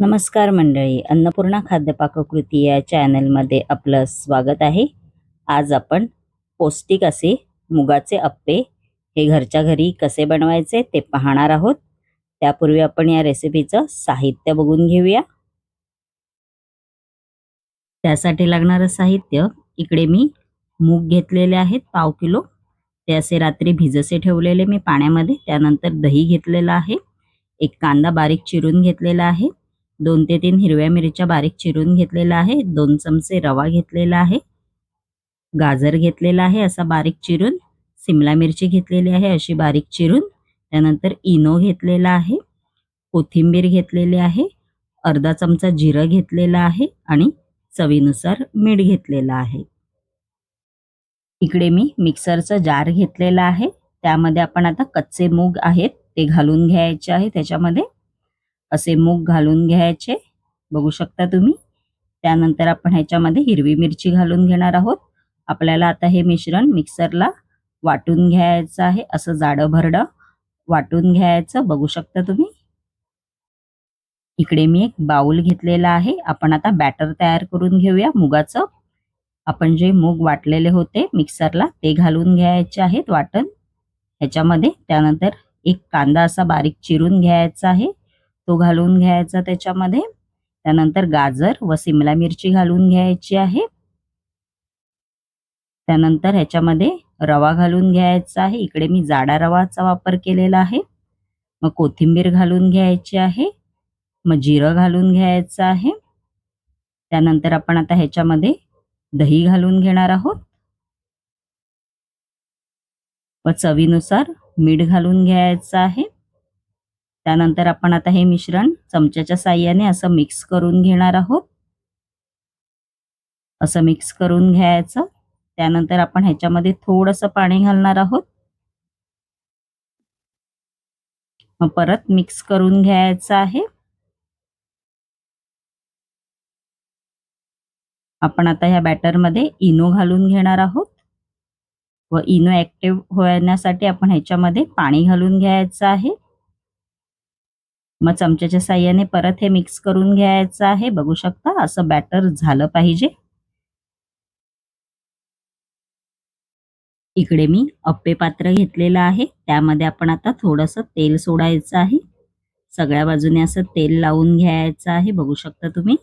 नमस्कार मंडळी अन्नपूर्णा खाद्यपाककृती या चॅनलमध्ये आपलं स्वागत आहे. आज आपण पौष्टिक असे मुगाचे अप्पे हे घरच्या घरी कसे बनवायचे ते पाहणार आहोत. त्यापूर्वी आपण या रेसिपीचं साहित्य बघून घेऊया. त्यासाठी लागणारं साहित्य इकडे मी मूग घेतलेले आहेत पाव किलो. ते असे रात्री भिजसे ठेवलेले मी पाण्यामध्ये त्यानंतर दही घेतलेलं आहे. एक कांदा बारीक चिरून घेतलेला आहे. दोन ते तीन हिरव्या मिरच्या बारीक चिरून घेतलेला आहे. दोन चमचे रवा घेतलेला आहे. गाजर घेतलेला आहे असा बारीक चिरून. सिमला मिरची घेतलेली आहे अशी बारीक चिरून. त्यानंतर इनो घेतलेला आहे. कोथिंबीर घेतलेली आहे. अर्धा चमचा जिरं घेतलेला आहे आणि चवीनुसार मीठ घेतलेलं आहे. इकडे मी मिक्सरचा जार घेतलेला आहे. त्यामध्ये आपण आता कच्चे मूग आहेत ते घालून घ्यायचे आहे. त्याच्यामध्ये असे मूग घालून घ्यायचे. बघू शकता तुम्ही. त्यानंतर आपण ह्याच्यामध्ये हिरवी मिरची घालून घेणार आहोत. आपल्याला आता हे मिश्रण मिक्सरला वाटून घ्यायचं आहे. असं जाडं भरडं वाटून घ्यायचं. बघू शकता तुम्ही. इकडे मी एक बाउल घेतलेला आहे. आपण आता बॅटर तयार करून घेऊया मुगाचं. आपण जे मूग वाटलेले होते मिक्सरला ते घालून घ्यायचे आहेत वाटण. ह्याच्यामध्ये त्यानंतर एक कांदा असा बारीक चिरून घ्यायचा आहे. तो घालून घ्यायचा त्याच्यामध्ये. त्यानंतर गाजर व सिमला मिरची घालून घ्यायची आहे. त्यानंतर ह्याच्यामध्ये रवा घालून घ्यायचा आहे. इकडे मी जाडा रवाचा वापर केलेला आहे. मग कोथिंबीर घालून घ्यायची आहे. मग जिरं घालून घ्यायचं आहे. त्यानंतर आपण आता ह्याच्यामध्ये दही घालून घेणार आहोत. व चवीनुसार मीठ घालून घ्यायचं आहे. त्यानंतर आपण आता हे मिश्रण चमच्याच्या साह्याने असं मिक्स करून घेणार आहोत. असं मिक्स करून घ्यायचं. त्यानंतर आपण ह्याच्यामध्ये थोडंसं पाणी घालणार आहोत. मग परत मिक्स करून घ्यायचं आहे. आपण आता ह्या बॅटरमध्ये इनो घालून घेणार आहोत. व इनो ऍक्टिव्ह होण्यासाठी आपण ह्याच्यामध्ये पाणी घालून घ्यायचं आहे. मग चमच्याच्या साह्याने परत हे मिक्स करून घ्यायचं आहे. बघू शकता असं बॅटर झालं पाहिजे. इकडे मी अप्पे पात्र घेतलेलं आहे. त्यामध्ये आपण आता थोडंसं तेल सोडायचं आहे. सगळ्या बाजूने असं तेल लावून घ्यायचं आहे. बघू शकता तुम्ही.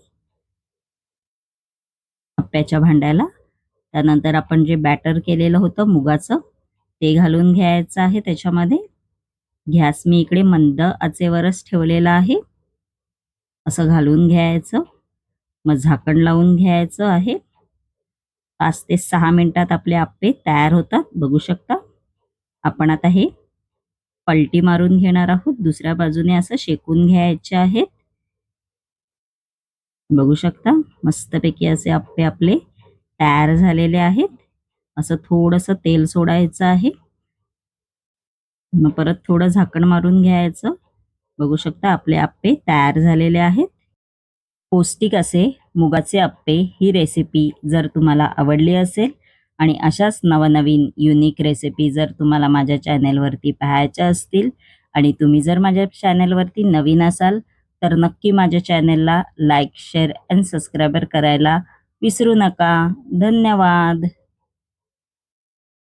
अप्प्याच्या भांड्याला. त्यानंतर आपण जे बॅटर केलेलं होतं मुगाचं ते घालून घ्यायचं आहे त्याच्यामध्ये. घ्यास. मी इकडे मंद आचेवरच ठेवलेला आहे. असं घालून घ्यायचं. मग झाकण लावून घ्यायचं आहे. पाच ते सहा मिनिटात आपले आप्पे तयार होतात. बघू शकता. आपण आता हे पलटी मारून घेणार आहोत. दुसऱ्या बाजूने असं शेकून घ्यायचे आहेत. बघू शकता. मस्तपैकी असे आप्पे आपले तयार झालेले आहेत. असं थोडंसं तेल सोडायचं आहे. मग परत थोडं झाकण मारून घ्यायचं. बघू शकता आपले आप्पे तयार झालेले आहेत. पौष्टिक असे मुगाचे आप्पे ही रेसिपी जर तुम्हाला आवडली असेल आणि अशाच नवनवीन युनिक रेसिपी जर तुम्हाला माझ्या चॅनेलवरती पाहायच्या असतील आणि तुम्ही जर माझ्या चॅनेलवरती नवीन असाल तर नक्की माझ्या चॅनेलला लाईक शेअर अँड सबस्क्रायबर करायला विसरू नका. धन्यवाद!